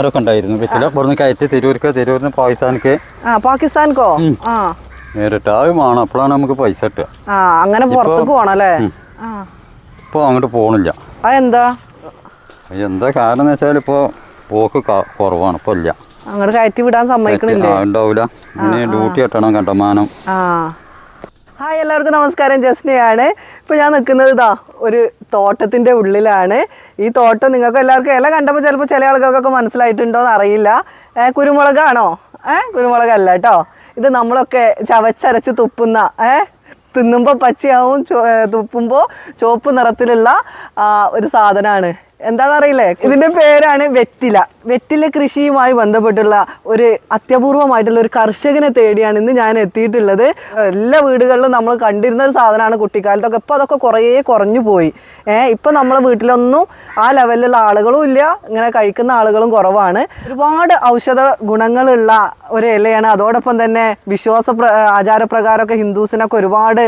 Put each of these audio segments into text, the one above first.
ഒക്കെ ഉണ്ടായിരുന്നു. വീട്ടിൽ ഇവിടുന്ന് കയറ്റി തിരൂർക്ക് തിരൂരിന്ന് പാകിസ്ഥാനിക്ക് ആ പാകിസ്ഥാൻക്കോ? ആ. നേരിട്ട് അത് വേണം അപ്പോഴാണ് നമുക്ക് പൈസ കിട്ടുക. ആ അങ്ങനെ പുറത്തേക്ക് പോണല്ലേ? ആ. ഇപ്പോൾ അങ്ങോട്ട് പോകണില്ല അതെന്താ എന്താ? കാരണം എന്ന് വെച്ചാൽ ഇപ്പോൾ പോക്ക് കുറവാണ്. ഇപ്പോൾ ഇല്ല. അങ്ങോട്ട് കയറ്റി വിടാൻ സമ്മതിക്കണില്ല? ഉണ്ടാവില്ല ഇനി ഡ്യൂട്ടി കെട്ടണം കണ്ടമാനം. ആ. ഹായ് എല്ലാവർക്കും നമസ്കാരം. ജസ്നയാണ്. ഇപ്പോൾ ഞാൻ നിൽക്കുന്നത് ഇതാ ഒരു തോട്ടത്തിന്റെ ഉള്ളിലാണ്. ഈ തോട്ടം നിങ്ങൾക്ക് എല്ലാവർക്കും ഇല കണ്ടപ്പോൾ ചിലപ്പോൾ ചില ആളുകൾക്കൊക്കെ മനസ്സിലായിട്ടുണ്ടോ എന്ന് അറിയില്ല. കുരുമുളകാണോ? ഏ കുരുമുളകല്ല കേട്ടോ. ഇത് നമ്മളൊക്കെ ചവച്ചരച്ച് തുപ്പുന്ന ഏ തിന്നുമ്പോൾ പച്ചയാവും തുപ്പുമ്പോൾ ചുവപ്പ് നിറത്തിലുള്ള ഒരു സാധനമാണ് എന്താണെന്നറിയില്ലേ? ഇതിന്റെ പേരാണ് വെറ്റില. വെറ്റില കൃഷിയുമായി ബന്ധപ്പെട്ടുള്ള ഒരു അത്യപൂർവമായിട്ടുള്ള ഒരു കർഷകനെ തേടിയാണ് ഇന്ന് ഞാൻ എത്തിയിട്ടുള്ളത്. എല്ലാ വീടുകളിലും നമ്മൾ കണ്ടിരുന്ന ഒരു സാധനമാണ് കുട്ടിക്കാലത്തൊക്കെ. ഇപ്പൊ അതൊക്കെ കുറേ കുറഞ്ഞു പോയി. ഏഹ് ഇപ്പൊ നമ്മളെ വീട്ടിലൊന്നും ആ ലെവലിലുള്ള ആളുകളും ഇല്ല. ഇങ്ങനെ കഴിക്കുന്ന ആളുകളും കുറവാണ്. ഒരുപാട് ഔഷധ ഗുണങ്ങളുള്ള ഒരു ഇലയാണ്. അതോടൊപ്പം തന്നെ വിശ്വാസ പ്ര ആചാരപ്രകാരമൊക്കെ ഹിന്ദുസിനൊക്കെ ഒരുപാട്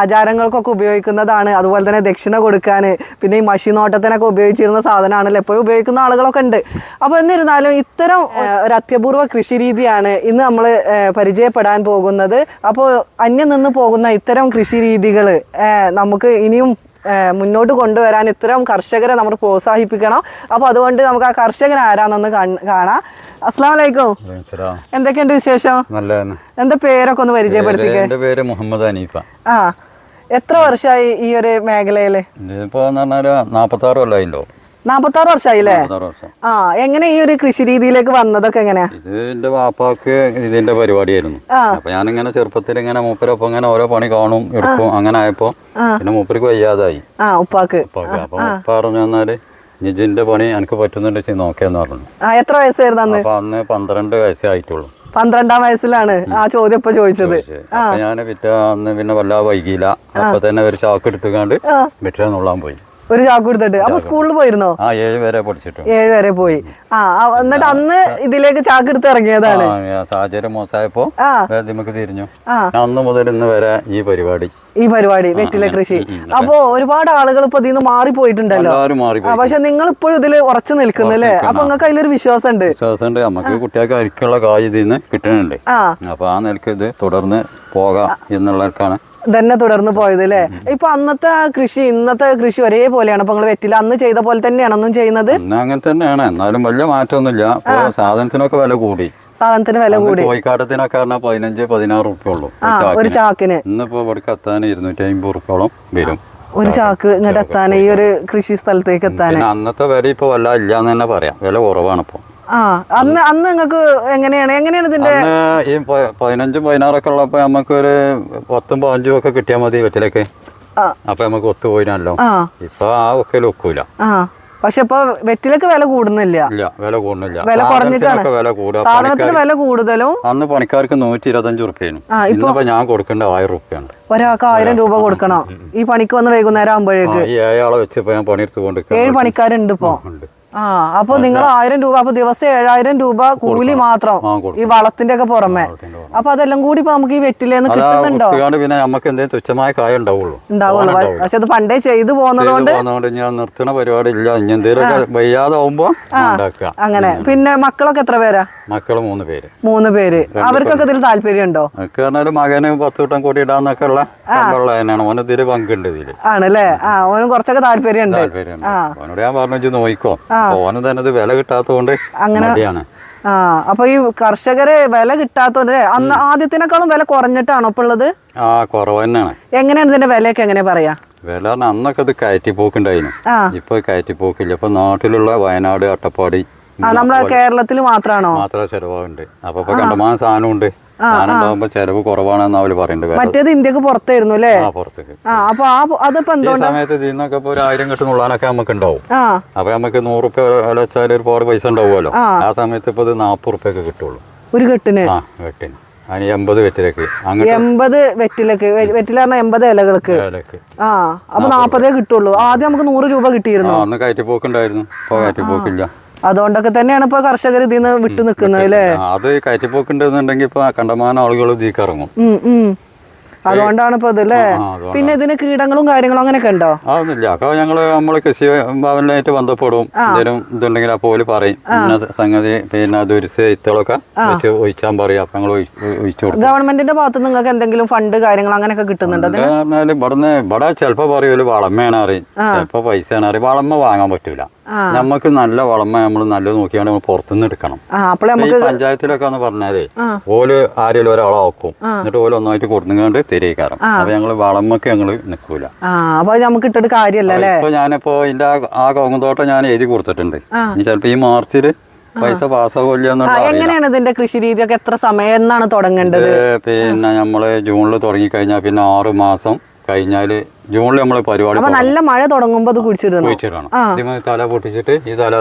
ആചാരങ്ങൾക്കൊക്കെ ഉപയോഗിക്കുന്നതാണ്. അതുപോലെ തന്നെ ദക്ഷിണ കൊടുക്കാൻ പിന്നെ ഈ മഷിനോട്ടത്തിനൊക്കെ ഉപയോഗിച്ചിരുന്ന സാധനമാണല്ലോ. എപ്പോഴും ഉപയോഗിക്കുന്ന ആളുകളൊക്കെ ഉണ്ട്. അപ്പോൾ എന്നിരുന്നാലും ഇത്തരം ഒരു അത്യപൂർവ കൃഷി രീതിയാണ് ഇന്ന് നമ്മൾ പരിചയപ്പെടാൻ പോകുന്നത്. അപ്പോൾ അന്യം നിന്ന് പോകുന്ന ഇത്തരം കൃഷി രീതികൾ നമുക്ക് ഇനിയും മുന്നോട്ട് കൊണ്ടുവരാൻ ഇത്തരം കർഷകരെ നമ്മൾ പ്രോത്സാഹിപ്പിക്കണം. അപ്പോൾ അതുകൊണ്ട് നമുക്ക് ആ കർഷകൻ ആരാണെന്ന് കാണ്- അസ്സാം വലൈക്കും എന്തൊക്കെയുണ്ട് വിശേഷം? നല്ല എന്താ പേരൊക്കെ ഒന്ന് പരിചയപ്പെടുത്തിക്കേ? എന്റെ പേര് മുഹമ്മദ് അനീഫ ആ. എത്ര വർഷമായി ഈ ഒരു മേഖലയിൽ ഇപ്പൊ എന്ന് പറഞ്ഞാൽ നാൽപ്പത്താറ് കൊല്ലമായില്ലോ നാപ്പത്താറ് വർഷമായില്ലേ ആ എങ്ങനെ ഈ ഒരു കൃഷി രീതിയിലേക്ക് വന്നതൊക്കെ എങ്ങനെയാ? ഇത് എന്റെ വാപ്പാക്ക് ഇതിന്റെ പരിപാടിയായിരുന്നു. അപ്പൊ ഞാനിങ്ങനെ ചെറുപ്പത്തിൽ ഇങ്ങനെ മൂപ്പരൊപ്പം ഇങ്ങനെ ഓരോ പണി കാണും എടുക്കും അങ്ങനെ ആയപ്പോ പിന്നെ മൂപ്പർക്ക് വയ്യാതായി. ഉപ്പാക്ക്. ഉപ്പാക്ക്. അപ്പൊ ഉപ്പ പറഞ്ഞു തന്നാൽ നിജിന്റെ പണി എനിക്ക് പറ്റുന്നുണ്ട് നോക്കിയെന്ന് പറഞ്ഞു. എത്ര വയസ്സായിരുന്നു അന്ന്? അപ്പൊ അന്ന് പന്ത്രണ്ട് വയസ്സേ ആയിട്ടുള്ളൂ. പന്ത്രണ്ടാം വയസ്സിലാണ് ആ ചോദ്യം ഇപ്പൊ ചോദിച്ചത്. ഞാൻ പിറ്റേ അന്ന് പിന്നെ വല്ലാതെ വൈകിയില്ല. അപ്പൊ തന്നെ ഒരു ചാക്ക് എടുത്തുകൊണ്ട് വിറ്റ നുള്ളാൻ പോയി. ഒരു ചാക്ക് എടുത്തിട്ട് അപ്പൊ സ്കൂളിൽ പോയിരുന്നോ? ആ ഏഴ് വരെ പഠിച്ചിട്ടു ഏഴ് വരെ പോയി. ആ എന്നിട്ട് അന്ന് ഇതിലേക്ക് ചാക്ക് എടുത്ത് ഇറങ്ങിയതാണ്. സാഹചര്യം മോശമായപ്പോ. നമുക്ക് തിരിഞ്ഞു. അന്ന് മുതൽ ഇന്ന് വരെ ഈ പരിപാടി. ഈ പരിപാടി വെറ്റില കൃഷി. അപ്പോ ഒരുപാട് ആളുകൾ ഇപ്പൊ ഇതിന്ന് മാറിപ്പോയിട്ടുണ്ടല്ലോ. എല്ലാവരും മാറി ആ പക്ഷെ നിങ്ങൾ ഇപ്പോഴും ഇതിൽ ഉറച്ചു നിൽക്കുന്നല്ലേ അപ്പൊ നിങ്ങൾക്ക് അതിലൊരു വിശ്വാസം ഉണ്ട് വിശ്വാസമുണ്ട് നമുക്ക് കുട്ടികൾക്ക് അരിക്കുള്ള കായ് ഇതിൽ നിന്ന് കിട്ടുന്നുണ്ട് അപ്പൊ ആ നിലയ്ക്ക് ഇത് തുടർന്ന് പോകാം എന്നുള്ളവർക്കാണ് തന്നെ തുടർന്ന് പോയത് അല്ലേ ഇപ്പൊ അന്നത്തെ കൃഷി ഇന്നത്തെ കൃഷി ഒരേപോലെയാണ്. അപ്പൊ നിങ്ങൾ വെറ്റില അന്ന് ചെയ്ത പോലെ തന്നെയാണ് ഒന്നും ചെയ്യുന്നത്? അങ്ങനെ തന്നെയാണ്. എന്നാലും വലിയ മാറ്റമൊന്നുമില്ല. സാധനത്തിനൊക്കെ വില കൂടി. സാധനത്തിന് വില കൂടി. കോഴിക്കാട്ടത്തിനൊക്കെ പറഞ്ഞാൽ പതിനഞ്ച് പതിനാറ് ഉള്ളൂ. ഒരു ചാക്കിന്. ഇന്നിപ്പോ ഇവിടേക്ക് എത്താൻ ഇരുന്നൂറ്റി അമ്പത് റുപ്യോളം വരും. ഒരു ചാക്ക് ഇങ്ങോട്ട് എത്താൻ ഈ ഒരു കൃഷി സ്ഥലത്തേക്ക് എത്താൻ അന്നത്തെ വില ഇപ്പൊ വല്ല ഇല്ലാന്ന് തന്നെ പറയാം. വില കുറവാണ് ഇപ്പൊ ആ അന്ന് അന്ന് നിങ്ങൾക്ക് എങ്ങനെയാണ് എങ്ങനെയാണ് ഇതിന്റെ ഈ പതിനഞ്ചും പതിനാറൊക്കെ ഉള്ളപ്പോ നമുക്ക് ഒരു പത്തും പതിനഞ്ചും ഒക്കെ കിട്ടിയാൽ മതി വെറ്റിലൊക്കെ. അപ്പൊ നമുക്ക് ഒത്തു പോയിനല്ലോ ഇപ്പൊ ആ ഒക്കെ ഒക്കൂല പക്ഷെ ഇപ്പൊ വെറ്റിലൊക്കെ വില കൂടുന്നില്ല. വില കൂടുന്നില്ല. വില കുറഞ്ഞിട്ടാണ്. സാധനത്തിന് വില കൂടുതലും അന്ന് പണിക്കാർക്ക് നൂറ്റി ഇരുപത്തഞ്ച് റുപ്യാണ് ഇന്നിപ്പോ ഞാൻ കൊടുക്കേണ്ട ആയിരം റുപ്യാണ് ഒരാൾക്ക് ആയിരം രൂപ കൊടുക്കണം. ഈ പണിക്ക് വന്ന് വൈകുന്നേരം ആകുമ്പോഴേക്ക് ഏഴാളെ വെച്ച് ഞാൻ പണിയെടുത്ത് കൊണ്ട് ഏഴ് പണിക്കാരുണ്ട് ഇപ്പൊ. ആ അപ്പൊ നിങ്ങൾ ആയിരം രൂപ അപ്പൊ ദിവസം ഏഴായിരം രൂപ കൂലി മാത്രം ഈ വളത്തിന്റെ ഒക്കെ പുറമെ. അപ്പൊ അതെല്ലാം കൂടി ഇപ്പൊ നമുക്ക് ഈ വെറ്റിലേന്ന് കിട്ടുന്നുണ്ടോ? പിന്നെ നമുക്ക് എന്തെങ്കിലും തുച്ഛമായ കായ ഉണ്ടാവുള്ളൂ. ഉണ്ടാവുള്ളൂ. പക്ഷെ അത് പണ്ടേ ചെയ്തു പോകുന്നത് ചെയ്ത് പോകുന്നതുകൊണ്ട് ഞാൻ നിർത്തണ പരിപാടി ഇല്ല. ഇനി എന്തെങ്കിലും വയ്യാതെ ആവുമ്പോ അങ്ങനെ. പിന്നെ മക്കളൊക്കെ എത്ര പേരാ? മക്കൾ മൂന്ന് പേര്. മൂന്ന് പേര്. അവർക്കൊക്കെ ഇതിൽ താല്പര്യം ഉണ്ടോ മകന് പത്ത് കൂട്ടം കൂടി ഇടാന്നൊക്കെ ഉള്ള സംഭവമുള്ള തന്നെയാണ് ഓന് ഇതിൽ പങ്കുണ്ട് ഇതിൽ. ആണല്ലേ? ആ ഓനും കുറച്ചൊക്കെ താല്പര്യം ഉണ്ട് ഞാൻ പറഞ്ഞു നോക്കോ നോയിക്കോ. ഓന് തന്നെ വില കിട്ടാത്തതുകൊണ്ട് അങ്ങനെ ആ അപ്പൊ ഈ കർഷകര് വില കിട്ടാത്തോണ്ട് അന്ന് ആദ്യത്തിനേക്കാളും വില കുറഞ്ഞിട്ടാണോ ഇപ്പൊ ഉള്ളത്? ആ കുറവ് തന്നെയാണ്. എങ്ങനെയാണ് ഇതിന്റെ വിലയൊക്കെ എങ്ങനെ പറയാ? വില അന്നൊക്കെ ഇത് കയറ്റിപ്പോക്കുണ്ടായിരുന്നു. ഇപ്പൊ കയറ്റിപ്പോക്കില്ല. ഇപ്പൊ നാട്ടിലുള്ള വയനാട് അട്ടപ്പാടി നമ്മളെ കേരളത്തിൽ മാത്രമാണോ മാത്രമേ ചെലവാകുണ്ട് അപ്പൊ കണ്ടമാനം സാധനം ഉണ്ട് സാധനം ചെലവ് കുറവാണെന്ന് അവർ പറയുന്നുണ്ട് മറ്റേത് ഇന്ത്യയ്ക്ക് പുറത്തായിരുന്നു അല്ലേ? അപ്പൊ ആ അതിപ്പോ എന്തോ സമയത്ത് ഇതിന്നൊക്കെ ഇപ്പൊ ഒരു ആയിരം കെട്ട് നുള്ളാനൊക്കെ നമുക്ക് ഉണ്ടാവും അപ്പൊ നമുക്ക് നൂറ് റുപ്യ വില ഒരു ഒരുപാട് പൈസ ഉണ്ടാവുമല്ലോ. ആ. സമയത്ത് ഇപ്പൊ ഇത് നാപ്പത് റുപ്യൊക്കെ കിട്ടുള്ളൂ. ഒരു കെട്ടിന്? ആ അതിന് എൺപത് വെറ്റിലേക്ക്. എൺപത് വെറ്റിലക്ക്. വെറ്റില എൺപത് ഇലകൾക്ക്. ആ അപ്പൊ നാപ്പതേ. കിട്ടുള്ളൂ. ആദ്യം നമുക്ക് നൂറ് രൂപ കിട്ടിയിരുന്നു. അന്ന് കയറ്റിപ്പോക്കുണ്ടായിരുന്നു. ഇപ്പൊ കയറ്റിപ്പോക്കില്ല. അതുകൊണ്ടൊക്കെ തന്നെയാണ് ഇപ്പൊ കർഷകർ ഇതിൽ നിന്ന് വിട്ടു നിൽക്കുന്നത് അല്ലേ? അത് കയറ്റിപ്പോക്കുണ്ടെന്നുണ്ടെങ്കിൽ ഇപ്പൊ കണ്ടമാനം ആളുകൾ ഇതിലേക്ക് ഇറങ്ങും. അതുകൊണ്ടാണ് ഇപ്പൊ ഇത് അല്ലേ? ആ, അതുകൊണ്ടാണ്. പിന്നെ ഇതിന് കീടങ്ങളും കാര്യങ്ങളും അങ്ങനെയൊക്കെ ഉണ്ടോ? അതൊന്നുമില്ല. അപ്പൊ ഞങ്ങൾ നമ്മൾ കൃഷി ഭവനിലായിട്ട് ബന്ധപ്പെടും. എന്തെങ്കിലും ഇതുണ്ടെങ്കിൽ അപ്പോൾ ഓൽ പറയും. പിന്നെ സംഗതി പിന്നെ ദുരിസ് ഇത്തളൊക്കെ വെച്ച് ഒഴിച്ചാൻ പറയും. അപ്പൊ ഞങ്ങൾ ഒഴിച്ചു കൊടുക്കും. ഗവൺമെന്റിന്റെ ഭാഗത്ത് നിങ്ങൾക്ക് എന്തെങ്കിലും ഫണ്ട് കാര്യങ്ങൾ അങ്ങനെയൊക്കെ കിട്ടുന്നുണ്ടോ ഇവിടുന്ന് ഇവിടെ ചിലപ്പോ പറയൂൽ വളമ്മയാണ് അറിയും ചിലപ്പോ പൈസയാണ് അറിയും വളമ്മ വാങ്ങാൻ പറ്റൂല. നമുക്ക് നല്ല വളമ നമ്മൾ നല്ല നോക്കിയാണ് നമ്മൾ പുറത്തുനിന്ന് എടുക്കണം. പഞ്ചായത്തിലൊക്കെ എന്ന് പറഞ്ഞാലേ ഓൽ ആരെങ്കിലും ഒരാളെ ആക്കും. എന്നിട്ട് ഓൽ ഒന്നായിട്ട് കൊടുങ്ങാണ്ട് തിരികാരം അപ്പൊ ഞങ്ങൾ വളമൊക്കെ ഞങ്ങൾ നിക്കൂല. നമുക്ക് ഇട്ടിട്ട് കാര്യമല്ല ഇപ്പൊ ഞാനിപ്പോ ഇതിന്റെ ആ- കവുങ്ങുതോട്ടം ഞാൻ എഴുതി കൊടുത്തിട്ടുണ്ട്. ചിലപ്പോ ഈ മാർച്ചിൽ പൈസ എങ്ങനെയാണ് ഇതിന്റെ കൃഷി രീതിയൊക്കെ എത്ര സമയം എന്നാണ് തുടങ്ങേണ്ടത്? പിന്നെ നമ്മൾ ജൂണിൽ തുടങ്ങി കഴിഞ്ഞാൽ പിന്നെ ആറ് മാസം കഴിഞ്ഞാൽ ജൂണിൽ നമ്മൾ പരിപാടി അപ്പൊ നല്ല മഴ തുടങ്ങുമ്പോ അത് കുഴിച്ചിടണം. കുഴിച്ചിടണം തല പൊട്ടിച്ചിട്ട് ഈ തല.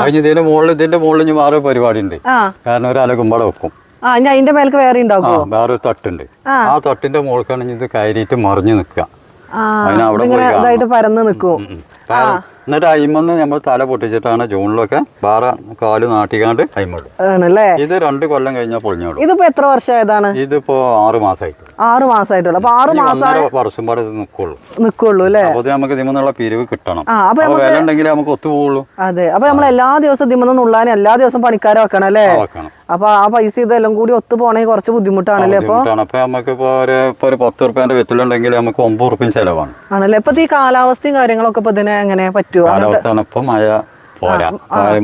കഴിഞ്ഞ ഇതിന്റെ മുകളിൽ ഇതിന്റെ മുകളിൽ വേറെ പരിപാടി ഉണ്ട്. കാരണം ഒരു അലകുമ്പട വെക്കും. ആ ഞാൻ അതിന്റെ മേൽക്ക് വേറെ ഉണ്ടാക്കുമോ വേറെ ഒരു തട്ടുണ്ട്. ആ. തട്ടിന്റെ മുകൾക്കാണെങ്കിൽ ഇത് കയറിയിട്ട് മറിഞ്ഞു നിൽക്കുക ആ അതിന് പോയി കാണണം. ഇതായിട്ട് പരന്ന് നിൽക്കും എന്നിട്ട് അയിമെന്ന് നമ്മൾ തല പൊട്ടിച്ചിട്ടാണ് ജൂണിലൊക്കെ പാറ കാൽ നാട്ടിക്കാണ്ട് അയിമുള്ളൂ ആണല്ലേ? ഇത് രണ്ട് കൊല്ലം കഴിഞ്ഞാൽ പൊളിഞ്ഞോളൂ. ഇതിപ്പോ എത്ര വർഷമായതാണ് ഇതിപ്പോ ആറ് മാസമായിട്ട് ആറ് മാസമായിട്ടുള്ളൂ അപ്പൊ ആറ് മാസം വർഷം പാടെ ഇത് നിക്കുള്ളൂ. നിക്കുള്ളൂ അല്ലേ? അപ്പൊ നമുക്ക് ഇതിമെന്നുള്ള പിരിവ് കിട്ടണം. അപ്പൊ വില ഉണ്ടെങ്കിലേ നമുക്ക് ഒത്തുപോകുള്ളൂ അതെ. അപ്പൊ നമ്മൾ എല്ലാ ദിവസവും ഇതിമെന്ന് നുള്ളാൻ എല്ലാ ദിവസവും പണിക്കാരെ വെക്കണം അല്ലേ? വെക്കണം. അപ്പൊ ആ പൈസ ഇതെല്ലാം കൂടി ഒത്തു പോണെങ്കിൽ കുറച്ച് ബുദ്ധിമുട്ടാണല്ലേ അപ്പൊ? നമുക്കിപ്പോ ഒരു പത്ത് റുപ്യന്റെ വെറ്റിലുണ്ടെങ്കിൽ നമുക്ക് ഒമ്പത് റുപ്യം ചെലവാണ്. ആണല്ലേ? ഇപ്പൊ ഈ കാലാവസ്ഥയും കാര്യങ്ങളൊക്കെ ഇപ്പൊ ഇതിനെ എങ്ങനെ പറ്റുമോ കാലാവസ്ഥ ഇപ്പൊ മഴ പോരാ.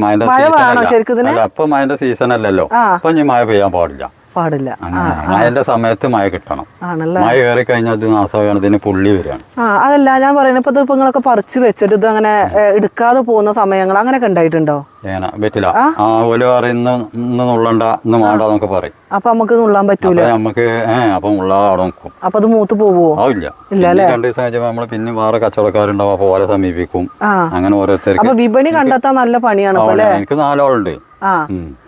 മഴ വേണോ ശരിക്കും അപ്പൊ മഴ മഴന്റെ സീസൺ അല്ലല്ലോ. അപ്പൊ ഇനി മഴ പെയ്യാൻ പാടില്ല. പാടില്ല. അതിന്റെ സമയത്ത് മഴ കിട്ടണം. ആണല്ലേ? മഴ കയറി കഴിഞ്ഞാൽ ഇത് നാശമാണ് ഇതിന് പുള്ളി വരികയാണ്. ആ അതല്ല ഞാൻ പറയുന്നത് ഇപ്പൊ നിങ്ങളൊക്കെ പറിച്ചു വെച്ചിട്ട് ഇത് അങ്ങനെ എടുക്കാതെ പോകുന്ന സമയങ്ങൾ അങ്ങനെയൊക്കെ ഉണ്ടായിട്ടുണ്ടോ? ഏന പറ്റില്ല. ആ? ഓൽ പറയും ഇന്ന് ഇന്ന് നുള്ളണ്ട ഇന്ന് വേണ്ട എന്നൊക്കെ പറയും. അപ്പൊ നമുക്ക് നുള്ളാൻ പറ്റൂല? നമുക്ക് ഏഹ് അപ്പൊ അത് മൂത്ത് പോവോ? ഇല്ല. രണ്ടു ദിവസം കഴിച്ചപ്പോ നമ്മൾ പിന്നെ വേറെ കച്ചവടക്കാരുണ്ടാവും അപ്പൊ സമീപിക്കും. അങ്ങനെ അപ്പൊ വിപണി കണ്ടെത്താൻ നല്ല പണിയാണ് ഇപ്പൊ എനിക്ക് നാലാളുണ്ട്.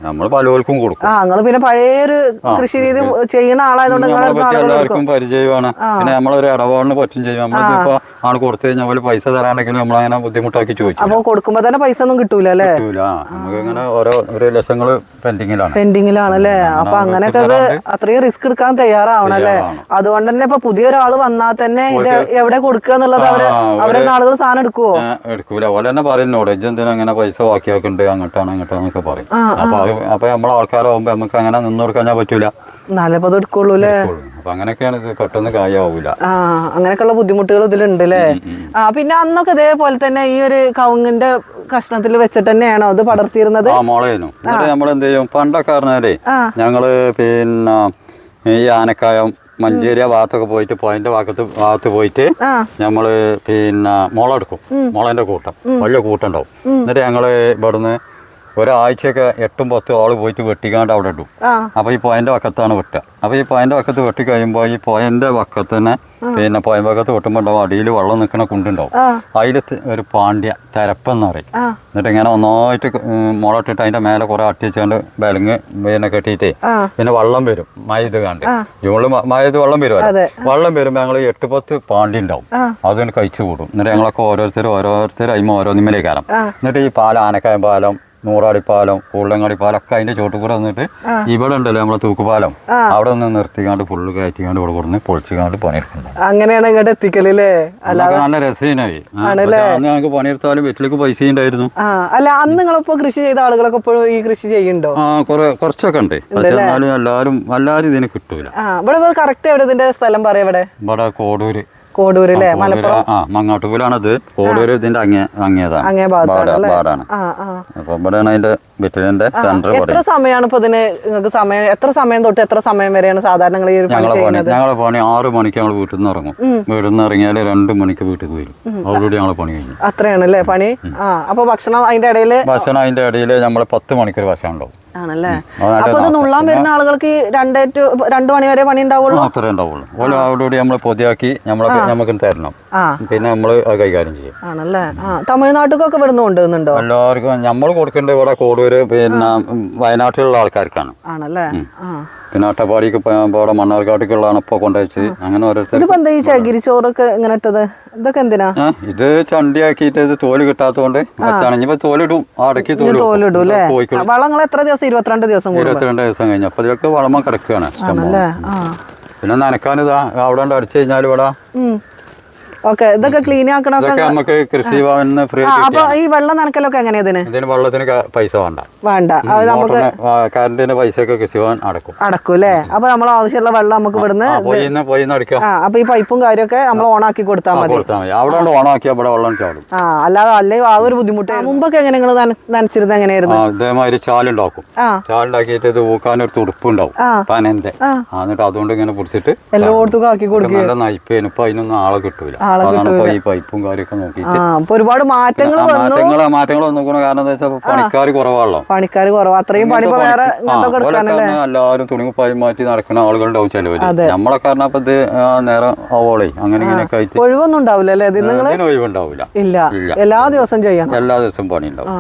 നമ്മൾ പലവർക്കും കൊടുക്കും. ആ നിങ്ങൾ പിന്നെ പഴയൊരു കൃഷി രീതി ചെയ്യുന്ന ആളായതുകൊണ്ട് എല്ലാവർക്കും പരിചയമാണ്. പിന്നെ നമ്മളൊരു ഇടപാടിന് പറ്റും ചെയ്യും. നമ്മളിപ്പോ ആൾ കൊടുത്തു കഴിഞ്ഞാൽ അവർ പൈസ തരാണ്ടെങ്കിലും നമ്മളങ്ങനെ ബുദ്ധിമുട്ടാക്കി ചോദിച്ചു അപ്പൊ കൊടുക്കുമ്പോ തന്നെ പൈസ ഒന്നും കിട്ടൂല അല്ലേ? നമുക്ക് ഇങ്ങനെ ഓരോ ഒരു ലക്ഷങ്ങൾ പെൻഡിങ്ങിലാണ്. പെൻഡിങ്ങിലാണല്ലേ അപ്പൊ അങ്ങനെയൊക്കെ അത് അത്രയും റിസ്ക് എടുക്കാൻ തയ്യാറാവണം അല്ലേ? അതുകൊണ്ട് തന്നെ ഇപ്പൊ പുതിയൊരാൾ വന്നാൽ തന്നെ ഇത് എവിടെ കൊടുക്കുക എന്നുള്ളത് അവർ അവരെ ആളുകൾ സാധനം എടുക്കുവോ? എടുക്കൂല. ഓലെ തന്നെ പറയുന്നോട് ഇജ്ജ് എന്തിനാ അങ്ങനെ പൈസ ബാക്കിയാക്കുന്നുണ്ട് അങ്ങോട്ടാണ് അങ്ങോട്ടാന്നൊക്കെ പറയും. അപ്പൊ നമ്മളെ ആൾക്കാരാകുമ്പോ നമുക്ക് അങ്ങനെ നിന്ന് കൊടുക്കാൻ പറ്റൂല. അത് എടുക്കുള്ളൂ അല്ലേ അപ്പൊ അങ്ങനെയൊക്കെയാണ് ഇത് പെട്ടെന്ന് കാര്യമാവൂല ആ അങ്ങനെയൊക്കെയുള്ള ബുദ്ധിമുട്ടുകൾ ഇതിലുണ്ട് അല്ലേ ആ പിന്നെ അന്നൊക്കെ ഇതേപോലെ തന്നെ ഈ ഒരു കവുങ്ങിന്റെ കഷ്ണത്തിൽ വെച്ചിട്ട് തന്നെയാണോ അത് പടർത്തിയിരുന്നത്? ആ നമ്മൾ എന്ത് ചെയ്യും? പണ്ടൊക്കെ പറഞ്ഞാലേ ഞങ്ങൾ പിന്നെ ഈ ആനക്കായം മഞ്ചേരി ആ ഭാഗത്തൊക്കെ പോയിട്ട് പോയിന്റ് ഭാഗത്ത് ഭാഗത്ത് പോയിട്ട് ഞമ്മൾ പിന്നെ മുള എടുക്കും. മുളന്റെ കൂട്ടം. വലിയ കൂട്ടം ഉണ്ടാവും. എന്നിട്ട് ഞങ്ങൾ ഇവിടുന്ന് ഒരാഴ്ചയൊക്കെ എട്ടും പത്തും ആൾ പോയിട്ട് വെട്ടിക്കാണ്ട് അവിടെ ഇട്ടു അപ്പൊ ഈ പോയന്റെ വക്കത്താണ് വെട്ടുക. അപ്പൊ ഈ പോയന്റെ വക്കത്ത് വെട്ടി കഴിയുമ്പോൾ ഈ പോയന്റെ വക്കത്തന്നെ പിന്നെ പോയിന്റ് വക്കത്ത് വെട്ടുമ്പോൾ ഉണ്ടാവും. അടിയിൽ വെള്ളം നിൽക്കുന്ന കുണ്ടുണ്ടാവും. അതിൽ ഒരു പാണ്ഡ്യ തരപ്പെന്ന് പറയും. എന്നിട്ട് ഇങ്ങനെ ഒന്നായിട്ട് മുളട്ടിട്ട് അതിന്റെ മേലെ കുറെ അട്ടിച്ചുകൊണ്ട് ബലങ്ങ് പിന്നെ കെട്ടിയിട്ടേ പിന്നെ വെള്ളം വരും മയത് കണ്ട്. ഇവൾ മയത് വെള്ളം വരുമല്ലോ. അതെ. വെള്ളം വരുമ്പോൾ ഞങ്ങൾ എട്ട് പത്ത് പാണ്ടി ഉണ്ടാവും. അത് കഴിച്ചു കൂടും. എന്നിട്ട് ഞങ്ങളൊക്കെ ഓരോരുത്തരും ഓരോരുത്തരും അയിമ ഓരോ എന്നിട്ട് ഈ പാലം ആനക്കായം പാലം നൂറാടിപ്പാലം പാലം ഒക്കെ അതിന്റെ ചോട്ട് കൂടെ വന്നിട്ട് ഇവിടെ ഉണ്ടല്ലോ നമ്മളെ തൂക്കുപാലം. അവിടെ ഒന്ന് നിർത്തിക്കാണ്ട് ഫുള്ള് കയറ്റിക്കാണ്ട് ഇവിടെ കൊടുന്ന് പൊളിച്ചുകാണ്ട് പണിയെടുക്കുന്നത് അങ്ങനെയാണ് ഇങ്ങോട്ട് എത്തിക്കലല്ലേ? അതൊക്കെ നല്ല രസീനായി അന്ന് ഞങ്ങൾക്ക് പണിയെടുത്താലും വീട്ടിലേക്ക് പൈസ ഉണ്ടായിരുന്നു. അല്ല അന്ന് നിങ്ങളിപ്പോ കൃഷി ചെയ്ത ആളുകളൊക്കെ ഇപ്പോഴും ഈ കൃഷി ചെയ്യുന്നുണ്ടോ? ആ കുറെ കുറച്ചൊക്കെ ഉണ്ട്. പക്ഷെ എന്നാലും എല്ലാവരും എല്ലാവരും ഇതിന് കിട്ടൂല. ഇവിടെ കറക്റ്റ് എവിടെ? ഇതിന്റെ സ്ഥലം പറയാ ഇവിടെ. ഇവിടെ കോടൂര്. കോടൂര് അല്ലേ? മലപ്പുറം? ആ മങ്ങാട്ടുപൂലാണത് കോടൂര് ഇതിന്റെ അങ്ങേ അങ്ങേതാണ് അങ്ങേ ഭാഗത്താണ് അപ്പൊ ഇവിടെയാണ് അതിന്റെ വിറ്റിലിന്റെ സെന്റർ എത്ര സമയമാണ് ഇപ്പൊ ഇതിന് നിങ്ങൾക്ക് സമയം? എത്ര സമയം തൊട്ട് എത്ര സമയം വരെയാണ് സാധാരണ ഈ ഒരു പണി ചെയ്യുന്നത്? ഞങ്ങളെ പണി ആറ് മണിക്ക് ഞങ്ങൾ വീട്ടിൽ നിന്ന് ഇറങ്ങും. വീട്ടിൽ നിന്ന് ഇറങ്ങിയാൽ രണ്ട് മണിക്ക് വീട്ടിൽ വരും. അതോടുകൂടി ഞങ്ങൾ പണി കഴിഞ്ഞു. അത്രയാണ് അല്ലേ പണി ആ അപ്പൊ ഭക്ഷണം അതിന്റെ ഇടയിൽ ഭക്ഷണം അതിന്റെ ഇടയിൽ നമ്മൾ പത്ത് മണിക്കൂർ ഭക്ഷണം ഉണ്ടാവും. ആണല്ലേ? അപ്പൊ ഇത് നുള്ളാൻ വരുന്ന ആളുകൾക്ക് രണ്ട് രണ്ട് മണി വരെ പണി ഉണ്ടാവുള്ളൂ? അത്രേ ഉണ്ടാവുള്ളൂ. ഓരോ അതോടുകൂടി നമ്മൾ പൊതിയാക്കി നമ്മളെ നമുക്ക് തരണം. പിന്നെ നമ്മൾ അത് കൈകാര്യം ചെയ്യും. ആണല്ലേ? ആ ഇവിടെ ഇവിടുന്ന് കൊണ്ടുവന്നുണ്ടോ എല്ലാവർക്കും നമ്മൾ കൊടുക്കേണ്ടത് ഇവിടെ കൂടുതൽ പിന്നെ വയനാട്ടിലുള്ള ആൾക്കാർക്കാണ്. ആണല്ലേ? പിന്നെ അട്ടപ്പാടിക്ക് ഇവിടെ മണ്ണാർക്കാട്ടിക്കുള്ളതാണ് ഇപ്പോൾ കൊണ്ടുവച്ച്. അങ്ങനെ ഓരോരുത്തർ എന്താ ഈ ചകിരി ഇങ്ങനെ ഇട്ടത്? ഇതൊക്കെ എന്തിനാ? ഇത് ചണ്ടിയാക്കിയിട്ട് ഇത് തോൽ കിട്ടാത്തതുകൊണ്ട് വെച്ചാണ്. ഇനിയിപ്പോ തോലിടും. അടക്കി തോൽ തോലിടും. അല്ലേ? വളങ്ങൾ എത്ര ദിവസം? ഇരുപത്തിരണ്ട് ദിവസം ഇരുപത്തിരണ്ട് ദിവസം കഴിഞ്ഞു. അപ്പൊ ഇതിലൊക്കെ വളമ കിടക്കുകയാണ് പിന്നെ നനക്കാനിതാ അവിടെ അടിച്ചു കഴിഞ്ഞാൽ ഇവിടെ ഓക്കെ ഇതൊക്കെ ക്ലീൻ ആക്കണമൊക്കെ നമുക്ക് കൃഷി ഫ്രീ ആ അപ്പൊ ഈ വെള്ളം നനക്കലൊക്കെ എങ്ങനെയാ ഇതിന്? ഇതിന് വെള്ളത്തിന് പൈസ വേണ്ട. വേണ്ട. അത് നമുക്ക് മോട്ടറിന് ആ, കറണ്ടിന്റെ പൈസ ഒക്കെ കൃഷി ഭവൻ അടക്കും. അടക്കും അല്ലേ? അപ്പൊ നമ്മൾ ആവശ്യമുള്ള വെള്ളം നമുക്ക് ഇവിടുന്ന് ആ അപ്പൊ ഈ പൈപ്പും കാര്യമൊക്കെ നമ്മൾ ഓൺ ആക്കി കൊടുത്താൽ മതി. അവിടെ ഓൺ അവിടെ വെള്ളം ചാടും. ആ അല്ലാതെ അല്ലെങ്കിൽ ആ ഒരു ബുദ്ധിമുട്ട് മുമ്പൊക്കെ എങ്ങനെ നിങ്ങൾ നനച്ചിരുന്നത് എങ്ങനെയായിരുന്നു? അതേമാതിരി ചാലുണ്ടാക്കും. ചാലുണ്ടാക്കിയിട്ട് ഇത് ഊക്കാൻ തുടുപ്പുണ്ടാവും. പനന്റെ. ആ, എന്നിട്ട് അതുകൊണ്ട് ഇങ്ങനെ പിടിച്ചിട്ട് എല്ലായിടത്തും ആക്കി കൊടുക്കും നല്ല നയിപ്പേനും ഇപ്പൊ അതിനൊന്നും ആളെ കിട്ടൂല. ആളെ പോയി പൈപ്പും കാര്യമൊക്കെ നോക്കിയിട്ട്. അപ്പൊ ഒരുപാട് മാറ്റങ്ങൾ മാറ്റങ്ങൾ കാരണം പണിക്കാർ കുറവാണല്ലോ. പണിക്കാർ കുറവ്. അത്രയും പണി വേറെ എല്ലാവരും എല്ലാവരും തുണികുപ്പായി മാറ്റി നടക്കുന്ന ആളുകളുണ്ടാവും ചിലവര്. നമ്മളെ കാരണം അപ്പൊ ഇത് നേരം ആവോളേ. അങ്ങനെ ഇങ്ങനെയൊക്കെ ആയിട്ട് ഒഴിവൊന്നും ഉണ്ടാവില്ല അല്ലേ ഒഴിവുണ്ടാവില്ല. ഇല്ല. എല്ലാ ദിവസവും ചെയ്യണം. എല്ലാ ദിവസവും പണി ഉണ്ടാവും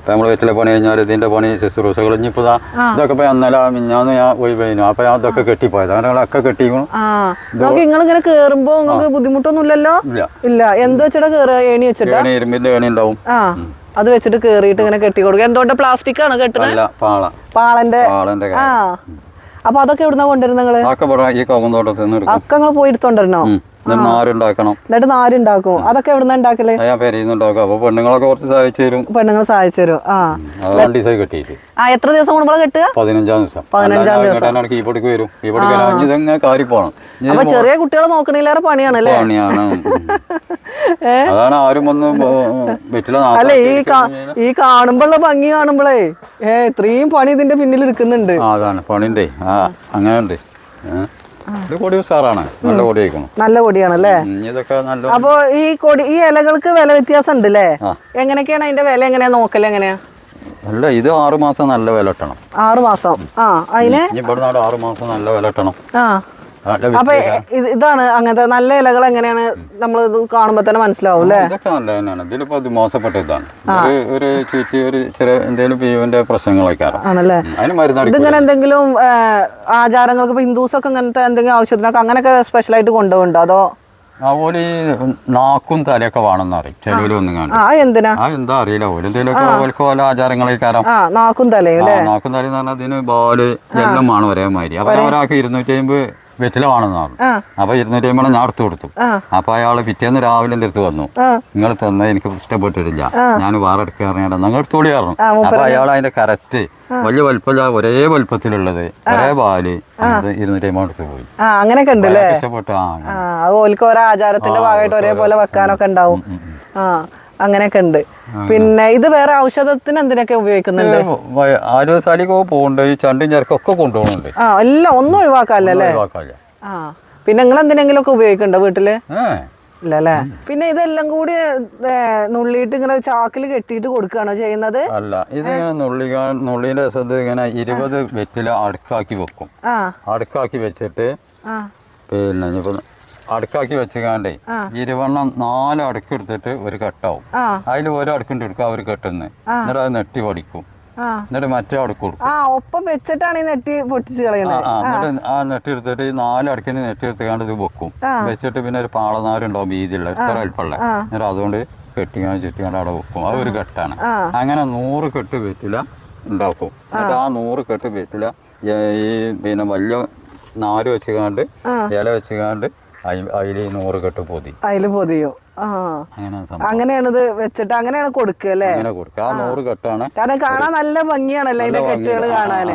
ഇപ്പൊ നമ്മൾ വെച്ചിലെ പണി കഴിഞ്ഞാൽ ഇതിന്റെ പണി ശുശ്രൂഷകൾ ഇനിയിപ്പോ ദാ ഇതൊക്കെ ഇപ്പൊ അന്നല മിഞ്ഞാന്ന് ഞാൻ പോയി ഒഴിവായിരുന്നു അപ്പൊ ഞാൻ ഇതൊക്കെ കെട്ടിപ്പോയത്. അങ്ങനെ ഒക്കെ കെട്ടിക്കണം. നിങ്ങൾ ഇങ്ങനെ കേറുമ്പോ നിങ്ങൾക്ക് ബുദ്ധിമുട്ടൊന്നും ഇല്ലല്ലോ ഇല്ല. എന്ത് വെച്ചിട്ടാ കേറുക ഏണി വെച്ചിട്ട്? ഏണി ഇരുമ്പിന്റെ ഏണി ഉണ്ടാവും. അത് വെച്ചിട്ട് കേറിയിട്ട് ഇങ്ങനെ കെട്ടി കൊടുക്കുക എന്തുകൊണ്ട് പ്ലാസ്റ്റിക് ആണ് കെട്ടണത് പാളന്റെ. അപ്പൊ അതൊക്കെ എവിടുന്ന കൊണ്ടുവരുന്നത് നിങ്ങൾ? അതൊക്കെ ഇവിടെ ഈ കവുന്തോട്ടത്തിൽ നിന്ന് എടുക്കും. അക്ക പോയി. എന്നിട്ട് നാരുണ്ടാക്കണം. എന്നിട്ട് നാരുണ്ടാക്കും. അതൊക്കെ എവിടുന്ന ഉണ്ടാക്കൽ? അത് ഞാൻ പെരീന്നുണ്ടാക്കും. അപ്പൊ പെണ്ണുങ്ങളൊക്കെ കുറച്ച് സഹായിച്ചു തരും. പെണ്ണുങ്ങൾ സഹായിച്ചു തരും. ആ. അത് രണ്ട് ദിവസമായി കെട്ടിയിട്ട്. ആ എത്ര ദിവസം കൂടുമ്പോൾ കെട്ടുക? പതിനഞ്ചാം ദിവസം. പതിനഞ്ചാം ദിവസം. കീപ്പൊടിക്ക് വരും. കീപ്പൊടിക്ക് ഇതങ്ങനെ കാരി പോണം. അപ്പൊ ചെറിയ കുട്ടികളെ നോക്കണില്ലേറെ പണിയാണ്. അല്ലേ പണിയാണ് അതാണ് ആരും അല്ലെ ഈ ഈ കാണുമ്പോഴുള്ള ഭംഗി കാണുമ്പോഴേ ഏ ഇത്രയും പണി ഇതിന്റെ പിന്നിൽ എടുക്കുന്നുണ്ട്. അതാണ്. പണിണ്ടേ. ആ അങ്ങനെ ഉണ്ട് ഏ. ഇത് കൊടി ഉസാറാണ്. നല്ല കൊടി അല്ലേ ഇതൊക്കെ നല്ല അപ്പൊ ഈ കൊടി ഈ ഇലകൾക്ക് വില വ്യത്യാസം ഉണ്ട് അല്ലേ. എങ്ങനെയൊക്കെയാണ് അതിന്റെ വില എങ്ങനെയാ? നോക്കൽ എങ്ങനെയാ? അല്ല ഇത് ആറ് മാസം നല്ല വില ഇട്ടണം ആറ് മാസം. ആ അതിന്? ഇവിടെ ആറ് മാസം നല്ല വില ഇട്ടണം ആ. അപ്പൊ ഇതാണ്. അങ്ങനത്തെ നല്ല ഇലകൾ എങ്ങനെയാണ് നമ്മൾ ഇത് കാണുമ്പോ തന്നെ മനസ്സിലാവും അല്ലേ? ഇതൊക്കെ നല്ല തന്നെയാണ്. ഇതിലിപ്പോ ഇത് മോശപ്പെട്ട ഇതാണ്. ഒരു ഒരു ചീറ്റി ഒരു ചെറിയ എന്തെങ്കിലും പീവിന്റെ പ്രശ്നങ്ങളൊക്കെ ആണല്ലേ? ഇതിങ്ങനെ എന്തെങ്കിലും ആചാരങ്ങൾക്ക് ഇപ്പൊ ഹിന്ദുസൊക്കെ ഇങ്ങനത്തെ എന്തെങ്കിലും ആവശ്യത്തിനൊക്കെ അങ്ങനെയൊക്കെ സ്പെഷ്യലായിട്ട് കൊണ്ടുപോകുന്നുണ്ടോ? അതോ ഈ നാക്കും തലയൊക്കെ വേണമെന്ന് അറിയും ചെലവിൽ ഒന്നും കാണും എന്താ അറിയില്ല. ഒരു എന്തെങ്കിലുമൊക്കെ ഓൽക്ക് ആ നാക്കും തലയും നാക്കും തലയിൽ പറഞ്ഞാൽ അതിന് ബാൽ എല്ലാം വേണം ഒരേ മാതിരി അപ്പൊ ഒരാൾക്ക് ഇരുന്നൂറ്റി അമ്പത് വെറ്റില വേണമെന്ന് പറഞ്ഞു. അപ്പൊ ഇരുന്നൂറ്റി അമ്പത് ഞാൻ അടുത്ത് കൊടുത്തു. അപ്പൊ അയാൾ പിറ്റേന്ന് രാവിലെ എന്റെ അടുത്ത് വന്നു. നിങ്ങൾ തന്നെ എനിക്ക് ഇഷ്ടപ്പെട്ടിട്ടില്ല. ഞാൻ വേറെ എടുക്കാറിയാണ് നിങ്ങൾ എടുത്തോളി പറഞ്ഞു. അപ്പൊ അയാൾ അതിന്റെ കറക്റ്റ് വലിയ വലുപ്പമില്ല ഒരേ വലുപ്പത്തിലുള്ളത്. ഒരേ പാൽ ഇരുന്നൂറ്റി അമ്പത് എടുത്ത് പോയി. അങ്ങനെയൊക്കെ ഇഷ്ടപ്പെട്ടു. ആ ഓൽക്ക് ഓരോ ആചാരത്തിന്റെ ഭാഗമായിട്ട് ഒരേപോലെ വെക്കാനൊക്കെ ഉണ്ടാവും. ആ. അങ്ങനെയൊക്കെ ഉണ്ട്. പിന്നെ ഇത് വേറെ ഔഷധത്തിന് എന്തിനൊക്കെ ഉപയോഗിക്കുന്നുണ്ട്? ആരോഗ്യശാലിക്ക് പോകുന്നുണ്ട് ഈ ചണ്ടും ചരക്കൊക്കെ കൊണ്ടുപോകുന്നുണ്ട്. ആ എല്ലാം ഒന്നും ഒഴിവാക്കാല്ലേ. ആ പിന്നെ നിങ്ങൾ എന്തിനെങ്കിലും ഒക്കെ ഉപയോഗിക്കണ്ടോ വീട്ടിൽ ഇല്ലല്ലേ പിന്നെ ഇതെല്ലാം കൂടി നുള്ളിയിട്ട് ഇങ്ങനെ ചാക്കിൽ കെട്ടിയിട്ട് കൊടുക്കുകയാണോ ചെയ്യുന്നത്? അല്ല ഇത് നുള്ളിയുടെ നുള്ളിന്റെ ഇങ്ങനെ ഇരുപത് വെറ്റില അടുക്കാക്കി വെക്കും. അടുക്കാക്കി വെച്ചിട്ട് പിന്നെ അടുക്കാക്കി വെച്ചുകാണ്ടേ ഇരുവണ്ണം നാല് അടുക്ക് എടുത്തിട്ട് ഒരു കെട്ടാവും. അതിൽ ഓരോ അടുക്കുണ്ട് എടുക്കുക അവർ കെട്ടുന്നത് എന്നിട്ട് അത് നെട്ടി പൊടിക്കും. എന്നിട്ട് മറ്റേ അടുക്ക് കൊടുക്കും. ഒപ്പം വെച്ചിട്ടാണ് ഈ നെറ്റി പൊട്ടിച്ച് കളയുന്നത്. ആ, എന്നിട്ട് ആ നെട്ടി എടുത്തിട്ട് ഈ നാല് അടുക്കിന് നെട്ടി എടുത്തുകൊണ്ട് ഇത് വെക്കും. വെച്ചിട്ട് പിന്നെ ഒരു പാളനാരുണ്ടാവും വീതിയുള്ള ഇത്ര വലിപ്പമുള്ള. എന്നിട്ട് അതുകൊണ്ട് കെട്ടിങ്ങനെ ചുറ്റിക്കാണ്ട് അവിടെ വെക്കും. അത് ഒരു കെട്ടാണ്. അങ്ങനെ നൂറ് കെട്ട് വെറ്റില ഉണ്ടാക്കും. എന്നിട്ട് ആ നൂറ് കെട്ട് വെറ്റില ഈ പിന്നെ വലിയ നാര് വെച്ചുകാണ്ട് ഇല വെച്ചുകാണ്ട് അതിൽ നൂറ് കെട്ട് പൊതി. അതിൽ പൊതിയും. ആ. അങ്ങനെ സംഭവം. അങ്ങനെയാണ് വെച്ചിട്ട് അങ്ങനെയാണ് കൊടുക്കുക അല്ലേ? അങ്ങനെ കൊടുക്കുക. ആ നൂറ് കെട്ടാണ്. കാരണം കാണാൻ നല്ല ഭംഗിയാണല്ലോ അതിന്റെ കെട്ടുകൾ കാണാന്.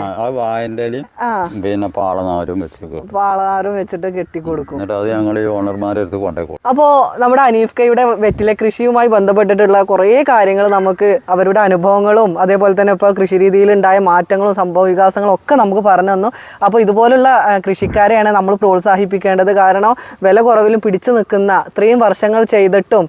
ആ, പിന്നെ പാളനാരും വെച്ച് പാളനാരും വെച്ചിട്ട് കെട്ടി കൊടുക്കും. എന്നിട്ട് അത് ഞങ്ങൾ ഈ ഓണർമാരെ അടുത്ത് കൊണ്ടേ കൊടുക്കും. അപ്പോൾ നമ്മുടെ അനീഫ്കയുടെ വെറ്റിലെ കൃഷിയുമായി ബന്ധപ്പെട്ടിട്ടുള്ള കുറേ കാര്യങ്ങൾ നമുക്ക് അവരുടെ അനുഭവങ്ങളും അതേപോലെ തന്നെ ഇപ്പോൾ കൃഷി രീതിയിൽ ഉണ്ടായ മാറ്റങ്ങളും സംഭവ വികാസങ്ങളും ഒക്കെ നമുക്ക് പറഞ്ഞു തന്നു. അപ്പോൾ ഇതുപോലുള്ള കൃഷിക്കാരെയാണ് നമ്മൾ പ്രോത്സാഹിപ്പിക്കേണ്ടത്. കാരണം വില കുറവിലും പിടിച്ചു നിൽക്കുന്ന ഇത്രയും വർഷങ്ങൾ ചെയ്തിട്ടും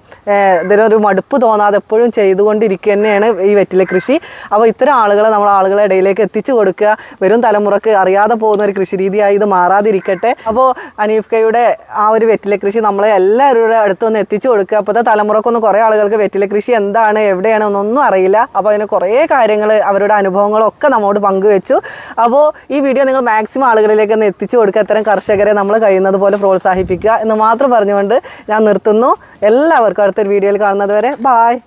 ഇതിനൊരു മടുപ്പ് തോന്നാതെ എപ്പോഴും ചെയ്തുകൊണ്ടിരിക്കുക തന്നെയാണ് ഈ വെറ്റില കൃഷി. അപ്പോൾ ഇത്തരം ആളുകളെ നമ്മൾ ആളുകളെ ഇടയിലേക്ക് എത്തിച്ചു കൊടുക്കുക. വരും തലമുറയ്ക്ക് അറിയാതെ പോകുന്ന ഒരു കൃഷി രീതിയായി ഇത് മാറാതിരിക്കട്ടെ. അപ്പോൾ അനീഫ് കയുടെ ആ ഒരു വെറ്റില കൃഷി നമ്മളെ എല്ലാവരുടെ അടുത്തൊന്ന് എത്തിച്ചു കൊടുക്കുക. അപ്പോഴത്തെ തലമുറക്കൊന്നും കുറേ ആളുകൾക്ക് വെറ്റില കൃഷി എന്താണ് എവിടെയാണ് എന്നൊന്നും അറിയില്ല. അപ്പോൾ അതിന് കുറേ കാര്യങ്ങൾ അവരുടെ അനുഭവങ്ങളൊക്കെ നമ്മോട് പങ്കുവെച്ചു. അപ്പോൾ ഈ വീഡിയോ നിങ്ങൾ മാക്സിമം ആളുകളിലേക്ക് ഒന്ന് എത്തിച്ചു കൊടുക്കുക. അത്തരം കർഷകരെ നമ്മൾ കഴിയുന്നത് പോലെ പ്രോത്സാഹിപ്പിക്കുക എന്ന് മാത്രം പറഞ്ഞുകൊണ്ട് ഞാൻ നിർത്തുന്നു. എല്ലാവർക്കും അടുത്തൊരു വീഡിയോയിൽ കാണുന്നത് വരെ ബായ്